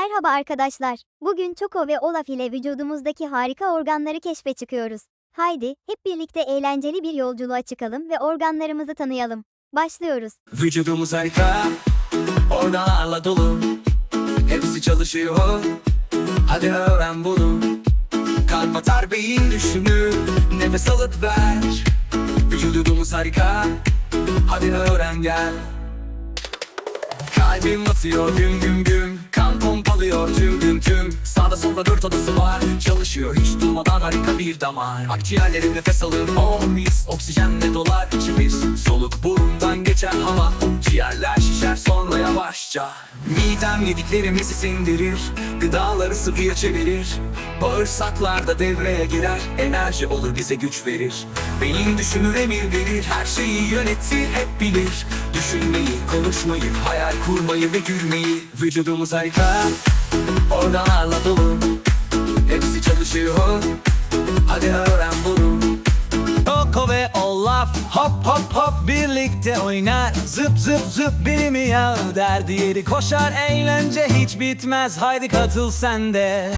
Merhaba arkadaşlar. Bugün Choco ve Olaf ile vücudumuzdaki harika organları keşfe çıkıyoruz. Haydi, hep birlikte eğlenceli bir yolculuğa çıkalım ve organlarımızı tanıyalım. Başlıyoruz. Vücudumuz harika Organlarla dolu Hepsi çalışıyor Hadi öğren bunu Kalp atar beyin düşünür Nefes alıp ver Vücudumuz harika Hadi öğren gel Kalbim atıyor güm güm güm Solda dört odası var. Çalışıyor hiç durmadan harika bir damar. Akciğerlerim nefes alır on mis Oksijenle dolar. İçimiz Soluk burundan geçer hava. Ciğerler şişer sonra yavaşça. Midem yediklerimizi sindirir Gıdaları sıvıya çevirir. Bağırsaklar da devreye girer Enerji olur bize güç verir. Beyin düşünür emir verir Her şeyi yönetir hep bilir Düşünmeyi, konuşmayı, hayal kurmayı ve gülmeyi. Vücudumuz harika. Organlarla dolu Hepsi çalışıyor. Hadi öğren bunu. Coco ve Olaf hop hop hop birlikte oynar. Zıp zıp zıp biri mi ya der. Diğeri koşar Eğlence hiç bitmez. Haydi katıl sen de